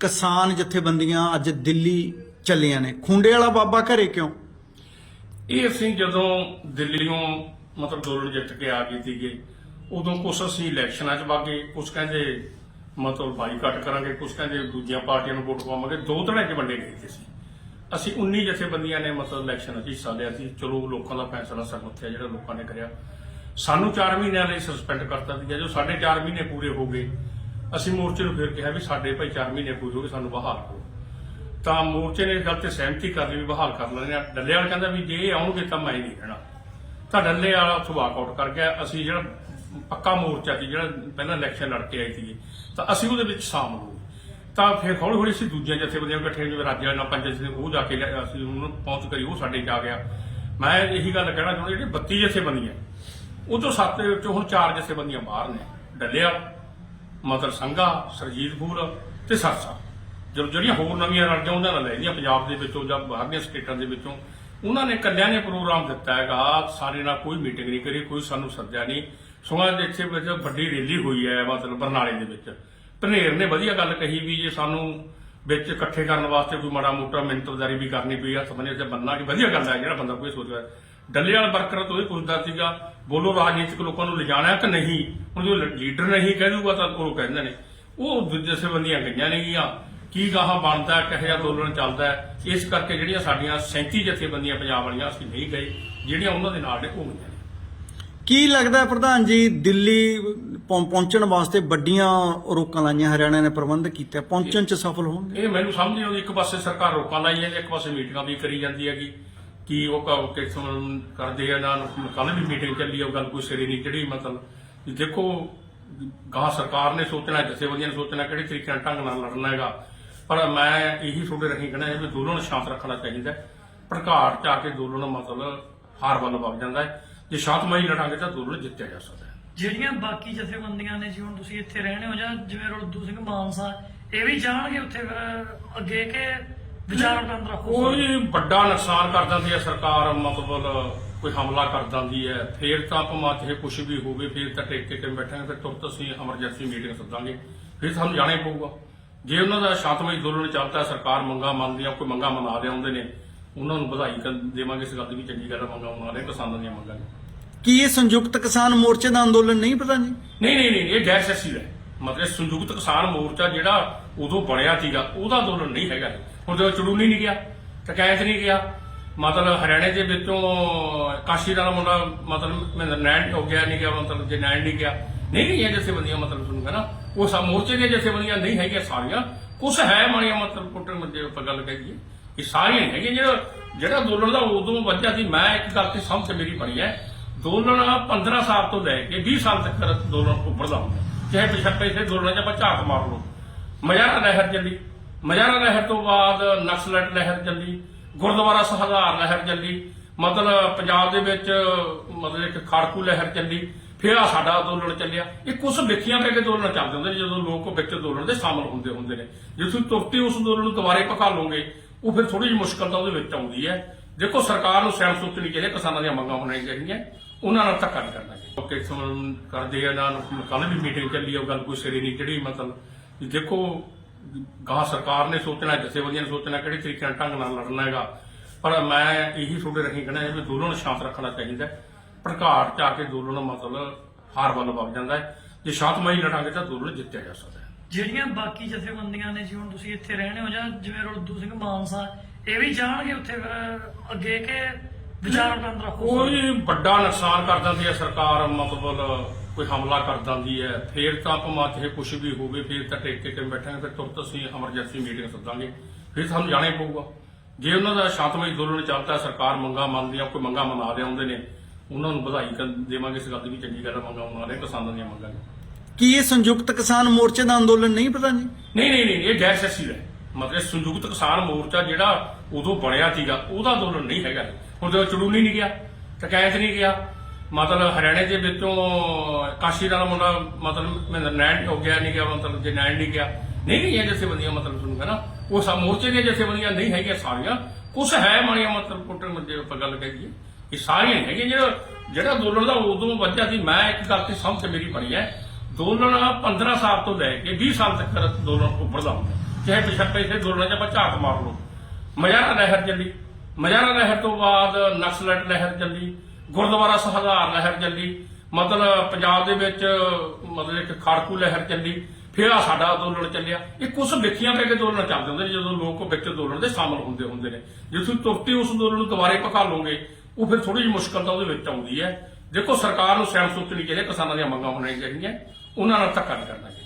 ਕਿਸਾਨ ਜਥੇਬੰਦੀਆਂ ਅੱਜ ਦਿੱਲੀ ਚੱਲੀਆਂ ਨੇ। ਖੁੰਡੇ ਵਾਲਾ ਬਾਬਾ ਘਰੇ ਕਿਉਂ? ਇਹ ਅਸੀਂ ਜਦੋਂ ਦਿੱਲੀੋਂ ਮਤਲਬ ਅੰਦੋਲਨ ਜਿੱਤ ਕੇ ਆ ਗਏ ਸੀਗੇ, ਉਦੋਂ ਕੁਛ ਅਸੀਂ ਇਲੈਕਸ਼ਨਾਂ 'ਚ ਵਾਗੇ ਕੁਛ ਕਹਿੰਦੇ ਮਤਲਬ ਬਾਈਕਾਟ ਕਰਾਂਗੇ, ਕੁਛ ਕਹਿੰਦੇ ਦੂਜੀਆਂ ਪਾਰਟੀਆਂ ਨੂੰ ਵੋਟ ਪਾਵਾਂਗੇ, ਦੋ ਤਰ੍ਹਾਂ 'ਚ ਵੰਡੇ ਗਏ ਸੀ। ਅਸੀਂ 19 ਜਥੇਬੰਦੀਆਂ ਨੇ ਮਤਲਬ ਇਲੈਕਸ਼ਨ 'ਚ ਹਿੱਸਾ ਲਿਆ ਸੀ। ਚਲੋ ਲੋਕਾਂ ਦਾ ਫੈਸਲਾ ਸਰਮਥਿਆ ਜਿਹੜਾ ਲੋਕਾਂ ਨੇ ਕਰਿਆ। ਸਾਨੂੰ 4 ਮਹੀਨਿਆਂ ਲਈ ਸਸਪੈਂਡ ਕਰਤਾ ਸੀ ਜੋ ਸਾਡੇ 4 ਮਹੀਨੇ ਪੂਰੇ ਹੋ ਗਏ। ਅਸੀਂ ਮੋਰਚੇ ਨੂੰ ਫਿਰ ਕਿਹਾ ਵੀ ਸਾਡੇ ਭਾਈ 4 ਮਹੀਨੇ ਪੂਰੇ ਹੋ ਗਏ ਸਾਨੂੰ ਬਹਾਲ ਕਰੋ। ਤਾਂ ਮੋਰਚੇ ਨੇ ਇਸ ਗੱਲ ਤੇ ਸਹਿਮਤੀ ਕਰ ਲਈ ਵੀ ਬਹਾਲ ਕਰ ਲੈਣੇ ਆ ਡੱਲੇ ਵਾਲਾ ਕਹਿੰਦਾ ਵੀ ਜੇ ਇਹ ਆਉਣਗੇ ਤਾਂ ਮੈਂ ਨਹੀਂ ਰਹਿਣਾ। ਤਾਂ ਡੱਲੇ ਵਾਲਾ ਉੱਥੋਂ ਵਾਕਆਊਟ ਕਰ ਗਿਆ। ਅਸੀਂ ਜਿਹੜਾ ਪੱਕਾ ਮੋਰਚਾ ਸੀ, ਜਿਹੜਾ ਪਹਿਲਾਂ ਇਲੈਕਸ਼ਨ ਲੜ ਕੇ ਆਈ ਸੀ ਤਾਂ ਅਸੀਂ ਉਹਦੇ ਵਿੱਚ ਸ਼ਾਮਲ ਹੋਏ। ਤਾਂ ਫਿਰ ਹੌਲੀ ਹੌਲੀ ਅਸੀਂ ਦੂਜੀਆਂ ਜਥੇਬੰਦੀਆਂ ਇਕੱਠੇ ਜਿਵੇਂ ਰਾਜਿਆਂ ਨਾਲ ਪੰਜ ਜਥੇ ਉਹ ਜਾ ਕੇ ਅਸੀਂ ਉਹਨੂੰ ਪਹੁੰਚ ਕਰੀ, ਉਹ ਸਾਡੇ 'ਚ ਆ ਗਿਆ। ਮੈਂ ਇਹੀ ਗੱਲ ਕਹਿਣਾ ਚਾਹੁੰਦਾ, ਜਿਹੜੇ 32 ਜਥੇਬੰਦੀਆਂ, ਉਹ ਤੋਂ ਸੱਤ ਦੇ ਵਿੱਚੋਂ ਹੁਣ ਚਾਰ ਜਥੇਬੰਦੀਆਂ ਬਾਹਰ ਨੇ ਡੱਲਿਆ ਮਤਲਬ ਸੰਘਾ ਸਰਜੀਤਪੁਰ ਤੇ ਸਰਸਾ। ਜਦੋਂ ਜਿਹੜੀਆਂ ਹੋਰ ਨਵੀਆਂ ਰਾਜਾਂ ਉਹਨਾਂ ਨਾਲ ਲੈਂਦੀਆਂ ਪੰਜਾਬ ਦੇ ਵਿੱਚੋਂ ਜਾਂ ਬਾਹਰਲੀਆਂ ਸਟੇਟਾਂ ਦੇ ਵਿੱਚੋਂ, ਉਹਨਾਂ ਨੇ ਕੱਲਿਆਂ ਨੇ ਪ੍ਰੋਗਰਾਮ ਦਿੱਤਾ ਹੈਗਾ ਸਾਰੇ ਨਾਲ ਕੋਈ ਮੀਟਿੰਗ ਨਹੀਂ ਕਰੀ, ਕੋਈ ਸਾਨੂੰ ਸੱਦਿਆ ਨਹੀਂ। ਸੋਹਾਂ ਦੇ ਇੱਥੇ ਵਿੱਚ ਵੱਡੀ ਰੈਲੀ ਹੋਈ ਹੈ, ਮਤਲਬ ਬਰਨਾਲੇ ਦੇ ਵਿੱਚ। ਭਨੇਰ ਨੇ ਵਧੀਆ ਗੱਲ ਕਹੀ ਵੀ ਜੇ ਸਾਨੂੰ ਵਿੱਚ ਇਕੱਠੇ ਕਰਨ ਵਾਸਤੇ ਕੋਈ ਮਾੜਾ ਮੋਟਾ ਮਿੰਤਰਦਾਰੀ ਵੀ ਕਰਨੀ ਪਈ ਆ ਬੰਨੇ ਤੇ ਬੰਨਾ ਕਿ ਵਧੀਆ ਗੱਲ ਹੈ, ਜਿਹੜਾ ਬੰਦਾ ਕੋਈ ਸੋਚਦਾ ਡੱਲੇ ਵਾਲਾ ਵਰਕਰ ਤੋਂ ਇਹ ਪੁੱਛਦਾ ਸੀਗਾ ਬੋਲੋ ਰਾਜਨੀਤਿਕ ਲੋਕਾਂ ਨੂੰ ਲਿਜਾਣਾ ਕਿ ਨਹੀਂ? ਹੁਣ ਜੋ ਲੀਡਰ ਨਹੀਂ ਕਹਿ ਦੂਗਾ ਤਾਂ ਉਹ ਕਹਿੰਦੇ ਨੇ। ਉਹ ਦੂਜੇ ਸੰਬੰਧੀਆਂ ਗਈਆਂ ਨੇਗੀਆਂ ਕੀ ਗਾਹਾਂ ਬਣਦਾ ਕਿਹੋ ਜਿਹਾ ਅੰਦੋਲਨ ਚੱਲਦਾ ਇਸ ਕਰਕੇ ਜਿਹੜੀਆਂ ਸਾਡੀਆਂ 37 ਜਥੇਬੰਦੀਆਂ ਪੰਜਾਬ ਵਾਲੀਆਂ ਅਸੀਂ ਨਹੀਂ ਗਏ ਜਿਹੜੀਆਂ ਉਹਨਾਂ ਦੇ ਨਾਲ ਨੇ ਉਹ ਗਈਆਂ ਕੀ ਲੱਗਦਾ ਪ੍ਰਧਾਨ ਜੀ ਦਿੱਲੀ ਪਹੁੰ- ਪਹੁੰਚਣ ਵਾਸਤੇ ਵੱਡੀਆਂ ਰੋਕਾਂ ਲਾਈਆਂ ਹਰਿਆਣਾ ਨੇ ਪ੍ਰਬੰਧ ਕੀਤਾ ਪਹੁੰਚਣ ਚ ਸਫਲ ਹੋਣਗੇ? ਇਹ ਮੈਨੂੰ ਸਮਝ ਨਹੀਂ ਆਉਂਦੀ ਇੱਕ ਪਾਸੇ ਸਰਕਾਰ ਰੋਕਾਂ ਲਾਈ ਹੈ ਇੱਕ ਪਾਸੇ ਮੀਟਿੰਗਾਂ ਵੀ ਕਰੀ ਜਾਂਦੀ ਹੈਗੀ। ਕੀ ਉਹ ਕ- ਕਿਸਮ ਕਰਦੇ ਆ ਨਾ ਕੱਲ ਵੀ ਮੀਟਿੰਗ ਚੱਲੀ ਉਹ ਗੱਲ ਕੋਈ ਸਿਰੇ ਨਹੀਂ ਚੜੀ ਮਤਲਬ ਵੀ ਦੇਖੋ ਗਾਂ ਸਰਕਾਰ ਨੇ ਸੋਚਣਾ, ਜਥੇਬੰਦੀਆਂ ਨੇ ਸੋਚਣਾ ਕਿਹੜੇ ਤਰੀਕੇ ਨਾਲ ਢੰਗ ਨਾਲ ਲੜਨਾ ਹੈਗਾ। ਪਰ ਮੈਂ ਇਹੀ ਤੁਹਾਡੇ ਰਹੀ ਕਹਿਣਾ ਹੈ ਵੀ ਦੋਨੋਂ ਨੂੰ ਸ਼ਾਂਤ ਰੱਖਣਾ ਚਾਹੀਦਾ ਹੈ। ਭੜਕਾਟ ਚ ਆ ਕੇ ਦੋਨੋਂ ਨੂੰ ਮਤਲਬ ਹਾਰ ਵੱਲ ਵਗ ਜਾਂਦਾ ਹੈ। ਜੇ ਸ਼ਾਂਤਮਈ ਲੜਾਂਗੇ ਤਾਂ ਦੋਨੋਂ ਜਿੱਤਿਆ ਜਾ ਸਕਦਾ ਹੈ। ਜਿਹੜੀਆਂ ਬਾਕੀ ਜਥੇਬੰਦੀਆਂ ਨੇ, ਜਿਵੇਂ ਤੁਸੀਂ ਇੱਥੇ ਰਹਿਣੇ ਹੋ ਜਾਂ ਜਿਵੇਂ ਰੁੱਦੂ ਸਿੰਘ ਮਾਨਸਾ, ਇਹ ਵੀ ਜਾਣਗੇ ਉੱਥੇ ਫਿਰ ਅੱਗੇ ਕਿ ਵਿਚਾਰ ਕੋਈ ਵੱਡਾ ਨੁਕਸਾਨ ਕਰ ਦਿੰਦੀ ਹੈ ਸਰਕਾਰ ਮਤਲਬ ਕੋਈ ਹਮਲਾ ਕਰ ਦਿੰਦੀ ਹੈ। ਫੇਰ ਤਾਂ ਭਾਵੇਂ ਚਾਹੇ ਕੁਝ ਵੀ ਹੋਵੇ ਫੇਰ ਤਾਂ ਟੇਕ ਕੇ ਬੈਠਾਂਗੇ ਫਿਰ ਤੁਰਤ ਅਸੀਂ ਐਮਰਜੈਂਸੀ ਮੀਟਿੰਗ ਸੱਦਾਂਗੇ। ਫਿਰ ਸਾਨੂੰ ਜਾਣਾ ਹੀ ਪਊਗਾ। ਜੇ ਉਹਨਾਂ ਦਾ ਸ਼ਾਂਤਮਈ ਅੰਦੋਲਨ ਚੱਲਦਾ ਸਰਕਾਰ ਮੰਗਾ ਮੰਨਦੀ ਆ ਕੋਈ ਮੰਗਾ ਮਨਾ ਦੇ ਆਉਂਦੇ ਨੇ ਉਹਨਾਂ ਨੂੰ ਵਧਾਈ ਕਰ ਦੇਵਾਂਗੇ ਇਸ ਗੱਲ ਦੀ ਵੀ ਚੰਗੀ ਗੱਲ ਮੰਗਾ ਮਨਾ ਰਹੇ ਕਿਸਾਨਾਂ ਦੀਆਂ ਮੰਗਾਂ ਕੀ ਇਹ ਸੰਯੁਕਤ ਕਿਸਾਨ ਮੋਰਚੇ ਦਾ ਅੰਦੋਲਨ ਨਹੀਂ ਪ੍ਰਧਾਨ ਜੀ? ਨਹੀਂ ਨਹੀਂ ਨਹੀਂ ਇਹ ਗੈਰ ਸਿਆਸੀ ਹੈ। ਮਤਲਬ ਸੰਯੁਕਤ ਕਿਸਾਨ ਮੋਰਚਾ ਜਿਹੜਾ ਉਦੋਂ ਬਣਿਆ ਸੀਗਾ ਉਹਦਾ ਅੰਦੋਲਨ ਨਹੀਂ ਹੈਗਾ। ਉਹਦੇ ਚੜੂਨੀ ਨਹੀਂ ਗਿਆ, ਟਕੈਤ ਨਹੀਂ ਗਿਆ, ਮਤਲਬ ਹਰਿਆਣੇ ਦੇ ਵਿੱਚੋਂ ਕਾਸ਼ੀ ਦਾ ਮੁੰਡਾ ਮਤਲਬ ਮੈਂ ਨੈਣ ਹੋ ਗਿਆ, ਨਹੀਂ ਗਿਆ, ਮਤਲਬ ਜੇ ਨੈਣ ਨਹੀਂ ਗਿਆ, ਨਹੀਂ ਗਈਆਂ ਇਹ ਜਿਵੇਂ ਬੰਦੀਆਂ ਮਤਲਬ ਤੁਹਾਨੂੰ ਕਹਿੰਦਾ ਉਹ ਸਭ ਮੋਰਚੇ ਦੀਆਂ ਜਿਵੇਂ ਬੰਦੀਆਂ ਨਹੀਂ ਹੈਗੀਆਂ ਸਾਰੀਆਂ, ਕੁਛ ਹੈ ਮਾੜੀਆਂ ਮਤਲਬ ਕੁੱਟਣ ਮੱਜੇ ਆਪਾਂ ਗੱਲ ਕਰੀਏ ਇਹ ਸਾਰੀਆਂ ਨਹੀਂ ਹੈਗੀਆਂ, ਜਿਹੜਾ ਜਿਹੜਾ ਅੰਦੋਲਨ ਦਾ ਉਦੋਂ ਵੱਜਿਆ ਸੀ, ਮੈਂ ਇੱਕ ਗੱਲ ਤੇ ਸਮਝ ਮੇਰੀ ਬਣੀ ਹੈ। ਅੰਦੋਲਨ 15 ਸਾਲ ਤੋਂ ਲੈ ਕੇ 20 ਸਾਲ ਤੱਕ ਅੰਦੋਲਨ ਉੱਭਰਦਾ ਹੁੰਦਾ। ਚਾਹੇ ਪਿਛੱਪੇ ਸੇ ਅੰਦੋਲਨ ਚ ਆਪਾਂ ਝਾਕ ਮਾਰ ਲਓ। ਮਜਾਰਾ ਲਹਿਰ ਚੱਲੀ ਮਜਾਰਾ ਲਹਿਰ ਤੋਂ ਬਾਅਦ ਨਕਸਲਟ ਲਹਿਰ ਚੱਲੀ ਗੁਰਦੁਆਰਾ ਸਹਾਦਾਰ ਲਹਿਰ ਚੱਲੀ ਮਤਲਬ ਪੰਜਾਬ ਦੇ ਵਿੱਚ ਮਤਲਬ ਇੱਕ ਖਾੜਕੂ ਲਹਿਰ ਚੱਲੀ ਫਿਰ ਆ ਸਾਡਾ ਅੰਦੋਲਨ ਚੱਲਿਆ। ਇਹ ਕੁਝ ਲਿਖੀਆਂ ਪੈ ਕੇ ਅੰਦੋਲਨ ਚੱਲਦੇ ਹੁੰਦੇ ਨੇ ਜਦੋਂ ਲੋਕ ਵਿੱਚ ਅੰਦੋਲਨ ਦੇ ਸ਼ਾਮਲ ਹੁੰਦੇ ਹੁੰਦੇ ਨੇ। ਜੇ ਤੁਸੀਂ ਤੁਰਤੇ ਉਸ ਅੰਦੋਲਨ ਨੂੰ ਦੁਬਾਰੇ ਪਕਾ ਲਓਗੇ ਉਹ ਫਿਰ ਥੋੜੀ ਜਿਹੀ ਮੁਸ਼ਕਲ ਤਾਂ ਉਹਦੇ ਵਿੱਚ ਆਉਂਦੀ ਹੈ। ਦੇਖੋ ਸਰਕਾਰ ਨੂੰ ਸਹਿਮ ਸੋਚਣੀ ਚਾਹੀਦੀ ਹੈ, ਕਿਸਾਨਾਂ ਦੀਆਂ ਮੰਗਾਂ ਹੋਣੀਆਂ ਚਾਹੀਦੀਆਂ ਉਹਨਾਂ ਨਾਲ ਧੱਕਾ ਨਹੀਂ ਕਰਨਾ ਚਾਹੀਦਾ। ਕਿਸਮ ਕਰਦੇ ਆ ਨਾ ਕੱਲ ਵੀ ਮੀਟਿੰਗ ਚੱਲੀ ਉਹ ਗੱਲ ਕੋਈ ਸਿਰੇ ਨਹੀਂ ਜਿਹੜੀ ਮਤਲਬ ਦੇਖੋ ਗਾਂ ਸਰਕਾਰ ਨੇ ਸੋਚਣਾ ਜਥੇਬੰਦੀਆਂ ਨੇ ਸੋਚਣਾ ਕਿਹੜੇ ਤਰੀਕੇ ਨਾਲ ਢੰਗ ਨਾਲ ਲੜਨਾ ਹੈਗਾ। ਪਰ ਮੈਂ ਇਹੀ ਤੁਹਾਡੇ ਰਹੀ ਕਹਿਣਾ ਹੈ ਵੀ ਦੋਨੋਂ ਨੂੰ ਸ਼ਾਂਤ ਰੱਖਣਾ ਚਾਹੀਦਾ ਭੜਕਾਟ ਚ ਆ ਕੇ ਦੋਨੋਂ ਨੂੰ ਮਤਲਬ ਹਾਰ ਵੱਲ ਵਗ ਜਾਂਦਾ ਹੈ। ਜੇ ਸ਼ਾਂਤਮਈ ਲੜਾਂਗੇ ਤਾਂ ਦੋਨੋਂ ਜਿੱਤਿਆ ਜਾ ਸਕਦਾ ਹੈ। ਜਿਹੜੀਆਂ ਬਾਕੀ ਜਥੇਬੰਦੀਆਂ ਨੇ ਜੀ ਹੁਣ ਤੁਸੀਂ ਇੱਥੇ ਰਹਿਣੇ ਹੋ ਜਾਂ ਜਿਵੇਂ ਰੁੱਦੂ ਸਿੰਘ ਮਾਨਸਾ ਇਹ ਵੀ ਜਾਣਗੇ ਉੱਥੇ ਫਿਰ ਅੱਗੇ ਕਿ ਵਿਚਾਰ ਵਟਾਂਦਰਾ ਕੋਈ ਵੱਡਾ ਨੁਕਸਾਨ ਕਰ ਦਿੰਦੀ ਹੈ ਸਰਕਾਰ ਮਤਲਬ ਕੋਈ ਹਮਲਾ ਕਰ ਦਿੰਦੀ ਹੈ ਫੇਰ ਤਾਂ ਭਾਵੇਂ ਚਾਹੇ ਕੁਝ ਵੀ ਹੋਵੇ ਫੇਰ ਤਾਂ ਟੇਕ ਕੇ ਬੈਠਾਂਗੇ ਫਿਰ ਤੁਰਤ ਅਸੀਂ ਐਮਰਜੈਂਸੀ ਮੀਟਿੰਗ ਸੱਦਾਂਗੇ। ਫਿਰ ਸਾਨੂੰ ਜਾਣਾ ਹੀ ਪਊਗਾ। ਜੇ ਉਹਨਾਂ ਦਾ ਸ਼ਾਂਤਮਈ ਅੰਦੋਲਨ ਚੱਲਦਾ ਸਰਕਾਰ ਮੰਗਾ ਮੰਨਦੀ ਆ ਕੋਈ ਮੰਗਾ ਮਨਾ ਦੇ ਆਉਂਦੇ ਨੇ ਉਹਨਾਂ ਨੂੰ ਵਧਾਈ ਦੇਵਾਂਗੇ ਇਸ ਗੱਲ ਦੀ ਵੀ ਚੰਗੀ ਗੱਲ ਮੰਗਾ ਮਨਾ ਰਹੇ ਕਿਸਾਨਾਂ ਦੀਆਂ ਮੰਗਾਂ ਕੀ ਇਹ ਸੰਯੁਕਤ ਕਿਸਾਨ ਮੋਰਚੇ ਦਾ ਅੰਦੋਲਨ ਨਹੀਂ ਪ੍ਰਧਾਨ ਜੀ? ਨਹੀਂ ਨਹੀਂ ਨਹੀਂ ਇਹ ਗੈਰ ਸਿਆਸੀ ਹੈ। ਮਤਲਬ ਸੰਯੁਕਤ ਕਿਸਾਨ ਮੋਰਚਾ ਜਿਹੜਾ ਉਦੋਂ ਬਣਿਆ ਸੀਗਾ ਉਹਦਾ ਅੰਦੋਲਨ ਨਹੀਂ ਹੈਗਾ। ਹੁਣ ਜਦੋਂ ਚੜੂਨੀ ਨਹੀਂ ਗਿਆ ਟਕੈਤ ਨਹੀਂ ਗਿਆ ਮਤਲਬ ਹਰਿਆਣੇ ਦੇ ਵਿੱਚੋਂ ਕਾਸ਼ੀ ਦਾ ਮੁੰਡਾ ਮਤਲਬ ਮੈਂ ਨੈਣ ਹੋ ਗਿਆ ਨਹੀਂ ਗਿਆ, ਮਤਲਬ ਜੇ ਨੈਣ ਨਹੀਂ ਗਿਆ। ਨਹੀਂ ਗਈਆਂ ਜਥੇਬੰਦੀਆਂ ਮਤਲਬ ਤੁਹਾਨੂੰ ਕਹਿੰਦਾ ਉਹ ਸਾ ਮੋਰਚੇ ਦੀਆਂ ਜਥੇਬੰਦੀਆਂ ਨਹੀਂ ਹੈਗੀਆਂ ਸਾਰੀਆਂ। ਕੁਛ ਹੈ ਮਾੜੀਆਂ ਮਤਲਬ ਕੁੱਟਣ ਮੱਜੇ ਆਪਾਂ ਗੱਲ ਕਰੀਏ ਇਹ ਸਾਰੀਆਂ ਨਹੀਂ ਹੈਗੀਆਂ। ਜਿਹੜਾ ਜਿਹੜਾ ਅੰਦੋਲਨ ਦਾ ਉਦੋਂ ਵੱਜਿਆ ਸੀ, ਮੈਂ ਇੱਕ ਗੱਲ ਤੇ ਸਮਝ ਮੇਰੀ ਬਣੀ ਹੈ। ਅੰਦੋਲਨ 15 ਸਾਲ ਤੋਂ ਲੈ ਕੇ 20 ਸਾਲ ਤੱਕ ਅੰਦੋਲਨ ਉੱਭਰਦਾ ਹੁੰਦਾ। ਚਾਹੇ ਪਿਛੱਪੇ ਸੇ ਅੰਦੋਲਨ ਚ ਆਪਾਂ ਝਾਕ ਮਾਰ ਲਓ। ਮਜ਼ਾਰਾ ਲਹਿਰ ਚੱਲੀ। ਮਜ਼ਾਰਾ ਲਹਿਰ ਤੋਂ ਬਾਅਦ ਨਕਸਲਟ ਲਹਿਰ ਚੱਲੀ। ਗੁਰਦੁਆਰਾ ਸਹਾਦਾਰ ਲਹਿਰ ਚੱਲੀ। ਮਤਲਬ ਪੰਜਾਬ ਦੇ ਵਿੱਚ, ਮਤਲਬ ਇੱਕ ਖਾੜਕੂ ਲਹਿਰ ਚੱਲੀ। ਫਿਰ ਆ ਸਾਡਾ ਅੰਦੋਲਨ ਚੱਲਿਆ। ਇਹ ਕੁਝ ਵਿਖੀਆਂ ਕਰਕੇ ਅੰਦੋਲਨ ਚੱਲਦੇ ਹੁੰਦੇ ਨੇ, ਜਦੋਂ ਲੋਕ ਵਿੱਚ ਅੰਦੋਲਨ ਦੇ ਸ਼ਾਮਲ ਹੁੰਦੇ ਹੁੰਦੇ ਨੇ। ਜੇ ਤੁਸੀਂ ਤੁਰਤੀ ਉਸ ਅੰਦੋਲਨ ਨੂੰ ਦੁਬਾਰੇ ਪਕਾ ਲਓਗੇ, ਉਹ ਫਿਰ ਥੋੜੀ ਜਿਹੀ ਮੁਸ਼ਕਲ ਤਾਂ ਉਹਦੇ ਵਿੱਚ ਆਉਂਦੀ ਹੈ। ਦੇਖੋ ਸਰਕਾਰ ਨੂੰ ਸਹਿਮ ਸੋਚਣੀ ਚਾਹੀਦੀ ਹੈ ਕਿਸਾਨਾਂ ਦੀਆਂ ਮੰਗਾਂ ਹੋਣੀਆਂ ਚਾਹੀਦੀਆਂ। ਉਹਨਾਂ ਨਾਲ ਧੱਕਾ ਨਹੀਂ ਕਰਨਾ ਚਾਹੀਦਾ।